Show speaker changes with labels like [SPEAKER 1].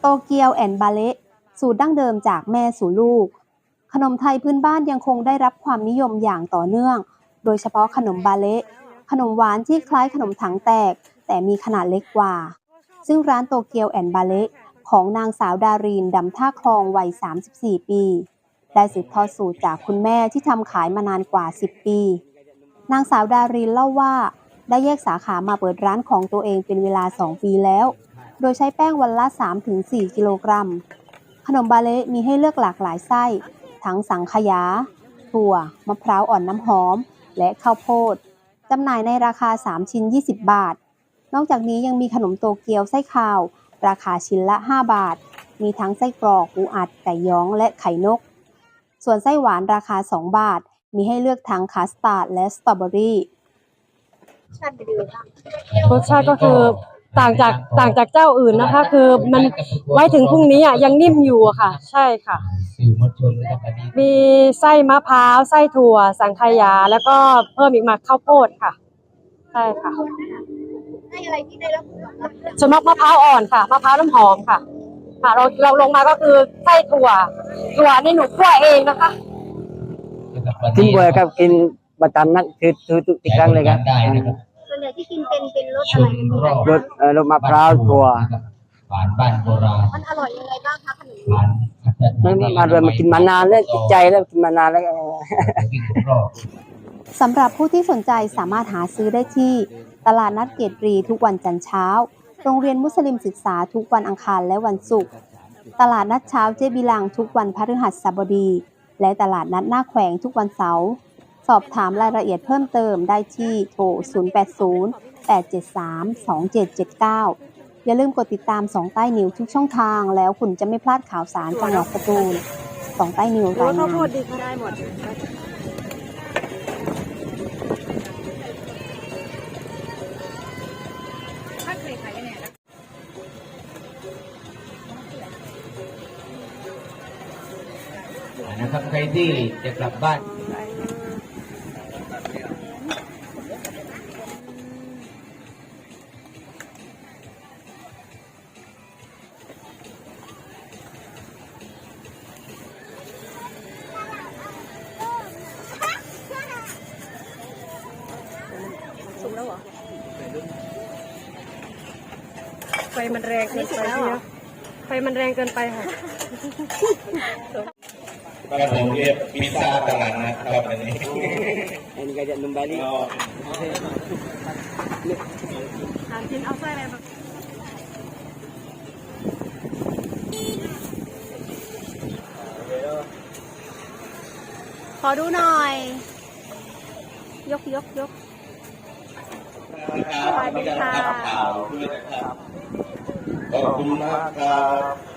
[SPEAKER 1] โตเกียวแอนบาเละสูตรดั้งเดิมจากแม่สู่ลูก ขนมไทยพื้นบ้านยังคงได้รับความนิยมอย่างต่อเนื่อง โดยเฉพาะขนมบาเละขนมหวานที่คล้ายขนมถังแตก แต่มีขนาดเล็กกว่า ซึ่งร้านโตเกียวแอนบาเละของนางสาวดารีนดำท่าคลองวัย 34 ปี ได้สืบทอดสูตรจากคุณแม่ที่ทำขายมานานกว่า 10 ปี นางสาวดารินเล่าว่า ได้แยกสาขามาเปิดร้านของตัวเองเป็นเวลา 2 ปีแล้ว โดยใช้แป้งวันละ 3-4 กิโลกรัม ขนมบาเละมีให้เลือกหลากหลายไส้ ทั้งสังขยา ถั่ว มะพร้าวอ่อนน้ำหอม และข้าวโพด จำหน่ายในราคา 3 ชิ้น 20 บาท นอกจากนี้ยังมีขนมโตเกียวไส้คาว ราคาชิ้นละ 5 บาท มีทั้งไส้กรอกปูอัด ไก่ย้อง และไข่นก ส่วนไส้หวานราคา 2 บาท มีให้เลือกทั้งคัสตาร์ดและสตรอเบอรี่
[SPEAKER 2] รสชาติก็คือ ต่างจากต่างจากเจ้าอื่นนะคะ คือมันไว้ถึงพรุ่งนี้อะยังนิ่มอยู่อะค่ะ ใช่ค่ะ
[SPEAKER 3] สื่อมวลชนนะครับวันนี้
[SPEAKER 2] มีไส้มะพร้าวไส้ถั่ว สังขยา แล้วก็เพิ่มอีกมาข้าวโพดค่ะ ใช่ค่ะส่วนมากมะพร้าวอ่อนค่ะมะพร้าวน้ำหอมค่ะ ค่ะ เราเราลงมาก็คือไส้ถั่ว ถั่วนี่หนูคั่วเองนะคะ
[SPEAKER 3] นะครับวัน
[SPEAKER 4] กิน
[SPEAKER 3] นี้
[SPEAKER 4] บ่อยครับกินประจำนักคือคือทุกครั้งเลยครับ
[SPEAKER 3] ได้นะครับ
[SPEAKER 5] ส่วนใหญ่ ที่กินเป็นเป็นรส
[SPEAKER 3] ช
[SPEAKER 5] อะไร
[SPEAKER 3] มรอบ
[SPEAKER 4] รสเอ่อรสมะพร้าวถั่ว
[SPEAKER 3] นะครับหวานบ้านโบราณ
[SPEAKER 5] มันอร่อยยังไงบ้างคะขนม
[SPEAKER 3] หวาน
[SPEAKER 4] มันมาเลยมากินมานานแล้วติดใจแล้วกินมานานแล้วก็
[SPEAKER 3] วิ่งรอบ
[SPEAKER 1] สำหรับผู้ที่สนใจสามารถหาซื้อได้ที่ ตลาดนัดเกตรีทุกวันจันทร์เช้า โรงเรียนมุสลิมศึกษาทุกวันอังคารและวันศุกร์ตลาดนัดเช้าเจบิลังทุกวันพฤหัสบดี และตลาดนัดหน้าแขวงทุกวันเสาร์ สอบถามรายละเอียดเพิ่มเติมได้ที่โทร 080 873 2779 อย่าลืมกดติดตามสองใต้นิวทุกช่องทาง แล้วคุณจะไม่พลาดข่าวสารจังหวัดสตูลสองใต้นิวรายงาน
[SPEAKER 2] ดีก็ได้หมด
[SPEAKER 3] นะครับใครที่จะกลับบ้าน
[SPEAKER 2] แล้วเหรอไฟมันแรงเกินไปพี่เนาะไฟมันแรงเกินไปค่ะ
[SPEAKER 6] บ้านผมเรียกพิซซ่าตลาดนัดครับอันนี้
[SPEAKER 4] ini kayak kembali
[SPEAKER 2] ถามชิ้นเอาไส้อะไรมา
[SPEAKER 1] ขอดูหน่อย ยกยกยก
[SPEAKER 6] ครับไม่ได้รับข่าวด้วยนะครับขอบคุณมากครับ